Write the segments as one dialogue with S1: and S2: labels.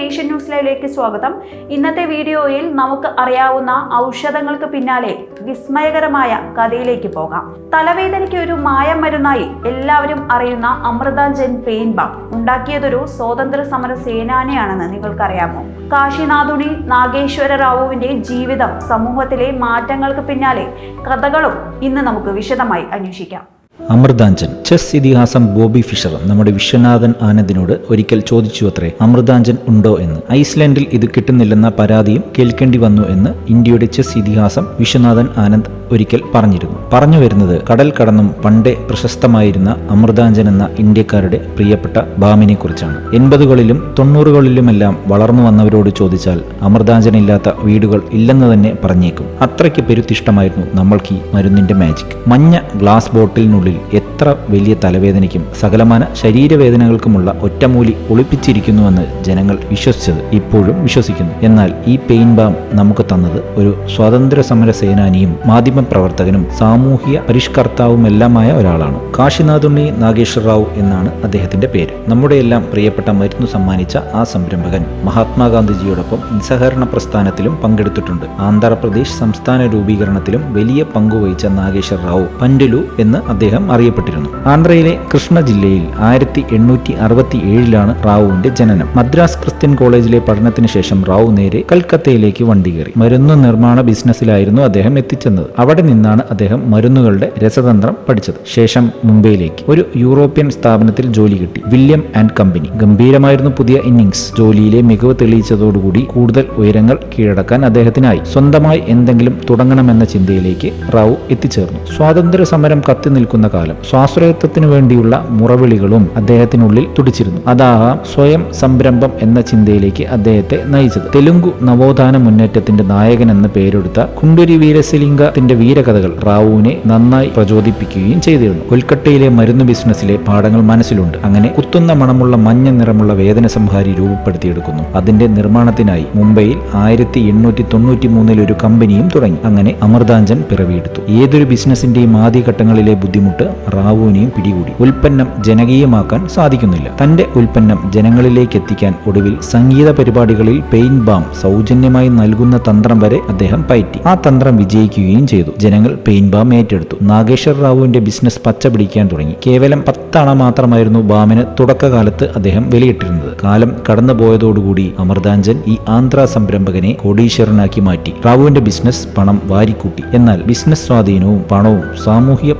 S1: Nation news ലൈവിലേക്ക് സ്വാഗതം. ഇന്നത്തെ വീഡിയോയിൽ നമുക്ക് അറിയാവുന്ന ഔഷധങ്ങൾക്ക് പിന്നാലെ വിസ്മയകരമായ കഥയിലേക്ക് പോകാം. തലവേദനയ്ക്ക് ഒരു മായം മരുന്നായി എല്ലാവരും അറിയുന്ന അമൃതാഞ്ജൻ പെയിൻ ഉണ്ടാക്കിയതൊരു സ്വാതന്ത്ര്യ സമര സേനാനിയാണെന്ന് നിങ്ങൾക്കറിയാമോ? കാശിനാഥുണി നാഗേശ്വര റാവുവിന്റെ ജീവിതം സമൂഹത്തിലെ മാറ്റങ്ങൾക്ക് പിന്നാലെ കഥകളും ഇന്ന് നമുക്ക് വിശദമായി അന്വേഷിക്കാം.
S2: അമൃതാഞ്ജൻ ചെസ് ഇതിഹാസം ബോബി ഫിഷർ നമ്മുടെ വിശ്വനാഥൻ ആനന്ദിനോട് ഒരിക്കൽ ചോദിച്ചു അത്രേ അമൃതാഞ്ജൻ ഉണ്ടോ എന്ന്. ഐസ്ലൻഡിൽ ഇത് കിട്ടുന്നില്ലെന്ന പരാതിയും കേൾക്കേണ്ടി വന്നു എന്ന് ഇന്ത്യയുടെ ചെസ് ഇതിഹാസം വിശ്വനാഥൻ ആനന്ദ് ഒരിക്കൽ പറഞ്ഞിരുന്നു. പറഞ്ഞു വരുന്നത് കടൽ കടന്നും പണ്ടേ പ്രശസ്തമായിരുന്ന അമൃതാഞ്ജൻ എന്ന ഇന്ത്യക്കാരുടെ പ്രിയപ്പെട്ട ബാമിനെ കുറിച്ചാണ് എൺപതുകളിലും തൊണ്ണൂറുകളിലുമെല്ലാം വളർന്നു വന്നവരോട് ചോദിച്ചാൽ അമൃതാഞ്ജൻ ഇല്ലാത്ത വീടുകൾ ഇല്ലെന്ന് തന്നെ പറഞ്ഞേക്കും. അത്രയ്ക്ക് പെരുത്തിഷ്ടമായിരുന്നു നമ്മൾക്ക് ഈ മരുന്നിന്റെ മാജിക്. മഞ്ഞ ഗ്ലാസ് ബോട്ടിലിനുള്ളിൽ എത്ര വലിയ തലവേദനയ്ക്കും സകലമാന ശരീരവേദനകൾക്കുമുള്ള ഒറ്റമൂലി ഒളിപ്പിച്ചിരിക്കുന്നുവെന്ന് ജനങ്ങൾ വിശ്വസിച്ചത് ഇപ്പോഴും വിശ്വസിക്കുന്നു. എന്നാൽ ഈ പെയിൻ ബാം നമുക്ക് തന്നത് ഒരു സ്വാതന്ത്ര്യ സമര സേനാനിയും മാധ്യമ പ്രവർത്തകനും സാമൂഹിക പരിഷ്കർത്താവുമെല്ലാമായ ഒരാളാണ്. കാശിനാഥുണ്ണി നാഗേശ്വർ റാവു എന്നാണ് അദ്ദേഹത്തിന്റെ പേര്. നമ്മുടെയെല്ലാം പ്രിയപ്പെട്ട മരുന്ന് സമ്മാനിച്ച ആ സംരംഭകൻ മഹാത്മാഗാന്ധിജിയോടൊപ്പം നിസ്സഹകരണ പ്രസ്ഥാനത്തിലും പങ്കെടുത്തിട്ടുണ്ട്. ആന്ധ്രാപ്രദേശ് സംസ്ഥാന രൂപീകരണത്തിലും വലിയ പങ്കുവഹിച്ച നാഗേശ്വർ റാവു പൻഡലു എന്ന് അദ്ദേഹം അറിയപ്പെട്ടിരുന്നു. ആന്ധ്രയിലെ കൃഷ്ണ ജില്ലയിൽ ആയിരത്തി എണ്ണൂറ്റി അറുപത്തി ഏഴിലാണ് റാവുവിന്റെ ജനനം. മദ്രാസ് ക്രിസ്ത്യൻ കോളേജിലെ പഠനത്തിന് ശേഷം റാവു നേരെ കൽക്കത്തയിലേക്ക് വണ്ടി കയറി മരുന്ന് നിർമ്മാണ ബിസിനസ്സിലായിരുന്നു അദ്ദേഹം എത്തിച്ചെന്നത്. അവിടെ നിന്നാണ് അദ്ദേഹം മരുന്നുകളുടെ രസതന്ത്രം പഠിച്ചത്. ശേഷം മുംബൈയിലേക്ക് ഒരു യൂറോപ്യൻ സ്ഥാപനത്തിൽ ജോലി കിട്ടി. William and company. ഗംഭീരമായിരുന്നു പുതിയ ഇന്നിംഗ്സ്. ജോലിയിലെ മികവ് തെളിയിച്ചതോടുകൂടി കൂടുതൽ ഉയരങ്ങൾ കീഴടക്കാൻ അദ്ദേഹത്തിനായി. സ്വന്തമായി എന്തെങ്കിലും തുടങ്ങണമെന്ന ചിന്തയിലേക്ക് റാവു എത്തിച്ചേർന്നു. സ്വാതന്ത്ര്യ സമരം കത്തി നിൽക്കുന്ന കാലം. സ്വാശ്രയത്വത്തിനു വേണ്ടിയുള്ള മുറവിളികളും അദ്ദേഹത്തിനുള്ളിൽ തുടിച്ചിരുന്നു. അതാകാം സ്വയം സംരംഭം എന്ന ചിന്തയിലേക്ക് അദ്ദേഹത്തെ നയിച്ചത്. തെലുങ്കു നവോത്ഥാന മുന്നേറ്റത്തിന്റെ നായകൻ എന്ന പേരെടുത്ത കുണ്ടുരി വീരസിലിംഗത്തിന്റെ വീരകഥകൾ റാവുവിനെ നന്നായി പ്രചോദിപ്പിക്കുകയും ചെയ്തിരുന്നു. കൊൽക്കട്ടയിലെ മരുന്ന് ബിസിനസ്സിലെ പാഠങ്ങൾ മനസ്സിലുണ്ട്. അങ്ങനെ കുത്തുന്ന മണമുള്ള മഞ്ഞ നിറമുള്ള വേദന സംഹാരി രൂപപ്പെടുത്തിയെടുക്കുന്നു. അതിന്റെ നിർമ്മാണത്തിനായി മുംബൈയിൽ ആയിരത്തി എണ്ണൂറ്റി തൊണ്ണൂറ്റി മൂന്നിൽ ഒരു കമ്പനിയും തുടങ്ങി. അങ്ങനെ അമൃതാഞ്ചൻ പിറവിയെടുത്തു. ഏതൊരു ബിസിനസിന്റെയും ആദ്യഘട്ടങ്ങളിലെ ബുദ്ധിമുട്ട് റാവുവിനെയും പിടികൂടി. ഉൽപ്പന്നം ജനകീയമാക്കാൻ സാധിക്കുന്നില്ല. തന്റെ ഉൽപ്പന്നം ജനങ്ങളിലേക്ക് എത്തിക്കാൻ ഒടുവിൽ സംഗീത പരിപാടികളിൽ പെയിൻ ബാം സൗജന്യമായി നൽകുന്ന തന്ത്രം വരെ അദ്ദേഹം പയറ്റി. ആ തന്ത്രം വിജയിക്കുകയും ചെയ്തു. ജനങ്ങൾ പെയിൻ ബാം ഏറ്റെടുത്തു. നാഗേശ്വർ റാവുവിന്റെ ബിസിനസ് പച്ച പിടിക്കാൻ തുടങ്ങി. കേവലം പത്തണ മാത്രമായിരുന്നു ബാമിന് തുടക്കകാലത്ത് അദ്ദേഹം വിലയിട്ടിരുന്നത്. കാലം കടന്നുപോയതോടുകൂടി അമൃതാഞ്ജൻ ഈ ആന്ധ്ര സംരംഭകനെ കോടീശ്വരനാക്കി മാറ്റി. റാവുവിന്റെ ബിസിനസ് പണം വാരിക്കൂട്ടി. എന്നാൽ ബിസിനസ് സ്വാധീനവും പണവും സാമൂഹിക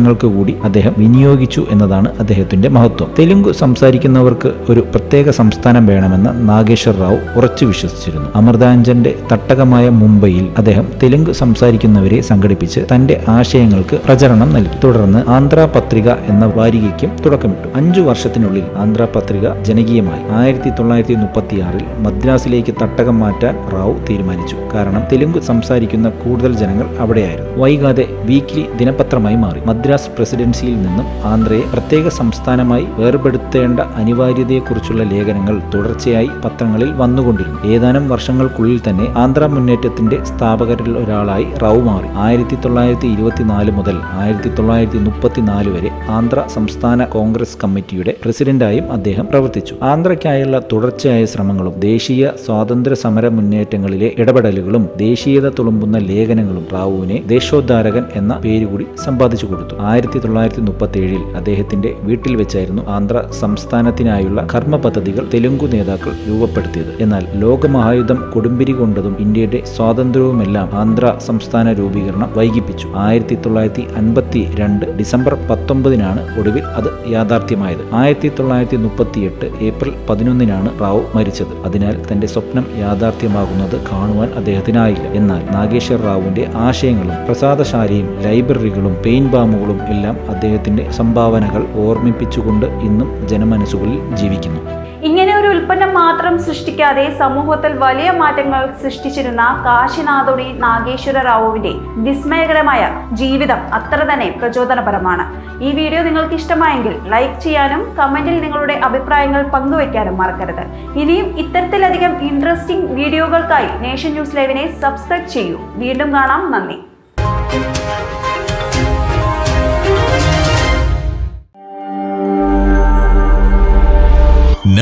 S2: പരിഷ്കരണങ്ങൾക്ക് കൂടി അദ്ദേഹം വിനിയോഗിച്ചു എന്നതാണ് അദ്ദേഹത്തിന്റെ മഹത്വം. തെലുങ്ക് സംസാരിക്കുന്നവർക്ക് ഒരു പ്രത്യേക സംസ്ഥാനം വേണമെന്ന് നാഗേശ്വർ റാവു ഉറച്ചു വിശ്വസിച്ചിരുന്നു. അമൃതാഞ്ജന്റെ തട്ടകമായ മുംബൈയിൽ അദ്ദേഹം തെലുങ്ക് സംസാരിക്കുന്നവരെ സംഘടിപ്പിച്ച് തന്റെ ആശയങ്ങൾക്ക് പ്രചരണം നൽകി. തുടർന്ന് ആന്ധ്ര പത്രിക എന്ന വാരികയ്ക്കും തുടക്കമിട്ടു. അഞ്ചു വർഷത്തിനുള്ളിൽ ആന്ധ്ര പത്രിക ജനകീയമായി. ആയിരത്തി തൊള്ളായിരത്തി മുപ്പത്തിയാറിൽ മദ്രാസിലേക്ക് തട്ടകം മാറ്റാൻ റാവു തീരുമാനിച്ചു. കാരണം തെലുങ്ക് സംസാരിക്കുന്ന കൂടുതൽ ജനങ്ങൾ അവിടെയായിരുന്നു. വൈകാതെ വീക്കിലി ദിനപത്രമായി മാറി. മദ്രാസ് പ്രസിഡൻസിയിൽ നിന്നും ആന്ധ്രയെ പ്രത്യേക സംസ്ഥാനമായി വേർപെടുത്തേണ്ട അനിവാര്യതയെക്കുറിച്ചുള്ള ലേഖനങ്ങൾ തുടർച്ചയായി പത്രങ്ങളിൽ വന്നുകൊണ്ടിരുന്നു. ഏതാനും വർഷങ്ങൾക്കുള്ളിൽ തന്നെ ആന്ധ്ര മുന്നേറ്റത്തിന്റെ സ്ഥാപകരിൽ ഒരാളായി റാവു മാറി. ആയിരത്തി തൊള്ളായിരത്തി ഇരുപത്തിനാല് മുതൽ ആയിരത്തി തൊള്ളായിരത്തി മുപ്പത്തിനാല് വരെ ആന്ധ്ര സംസ്ഥാന കോൺഗ്രസ് കമ്മിറ്റിയുടെ പ്രസിഡന്റായും അദ്ദേഹം പ്രവർത്തിച്ചു. ആന്ധ്രയ്ക്കായുള്ള തുടർച്ചയായ ശ്രമങ്ങളും ദേശീയ സ്വാതന്ത്ര്യ സമര മുന്നേറ്റങ്ങളിലെ ഇടപെടലുകളും ദേശീയത തുളുമ്പുന്ന ലേഖനങ്ങളും റാവുവിനെ ദേശോദ്ധാരകൻ എന്ന പേരുകൂടി സമ്പാദിച്ചു കൊടുത്തു. ആയിരത്തി തൊള്ളായിരത്തി മുപ്പത്തി ഏഴിൽ അദ്ദേഹത്തിന്റെ വീട്ടിൽ വെച്ചായിരുന്നു ആന്ധ്ര സംസ്ഥാനത്തിനായുള്ള കർമ്മ പദ്ധതികൾ തെലുങ്കു നേതാക്കൾ രൂപപ്പെടുത്തിയത്. എന്നാൽ ലോകമഹായുദ്ധം കൊടുമ്പിരി കൊണ്ടതും ഇന്ത്യയുടെ സ്വാതന്ത്ര്യവുമെല്ലാം ആന്ധ്ര സംസ്ഥാന രൂപീകരണം വൈകിപ്പിച്ചു. ആയിരത്തി തൊള്ളായിരത്തി അൻപത്തി രണ്ട് ഡിസംബർ പത്തൊമ്പതിനാണ് ഒടുവിൽ അത് യാഥാർത്ഥ്യമായത്. ആയിരത്തി തൊള്ളായിരത്തി മുപ്പത്തിയെട്ട് ഏപ്രിൽ പതിനൊന്നിനാണ് റാവു മരിച്ചത്. അതിനാൽ തന്റെ സ്വപ്നം യാഥാർത്ഥ്യമാകുന്നത് കാണുവാൻ അദ്ദേഹത്തിനായില്ല. എന്നാൽ നാഗേശ്വർ റാവുവിന്റെ ആശയങ്ങളും പ്രസാദശാലയും ലൈബ്രറികളും പെയിൻ ബാമുകളും എല്ലാം അദ്ദേഹത്തിന്റെ സംഭാവനകൾ ഓർമ്മിപ്പിച്ചുകൊണ്ട് ഇന്നും ജനമനസ്സുകളിൽ ജീവിക്കുന്നു.
S1: ഇങ്ങനെ ഒരു ഉൽപ്പന്നം മാത്രം സൃഷ്ടിക്കാതെ സമൂഹത്തിൽ വലിയ മാറ്റങ്ങൾ സൃഷ്ടിച്ചിരുന്ന കാശിനാഥുടി നാഗേശ്വര റാവുവിന്റെ വിസ്മയകരമായ ജീവിതം അത്ര തന്നെ പ്രചോദനപരമാണ്. ഈ വീഡിയോ നിങ്ങൾക്ക് ഇഷ്ടമായെങ്കിൽ ലൈക്ക് ചെയ്യാനും കമന്റിൽ നിങ്ങളുടെ അഭിപ്രായങ്ങൾ പങ്കുവയ്ക്കാനും മറക്കരുത്. ഇനിയും ഇത്തരത്തിലധികം ഇൻട്രസ്റ്റിംഗ് വീഡിയോകൾക്കായി നേഷൻ ന്യൂസ് ലൈവിനെ സബ്സ്ക്രൈബ് ചെയ്യൂ. വീണ്ടും കാണാം. നന്ദി.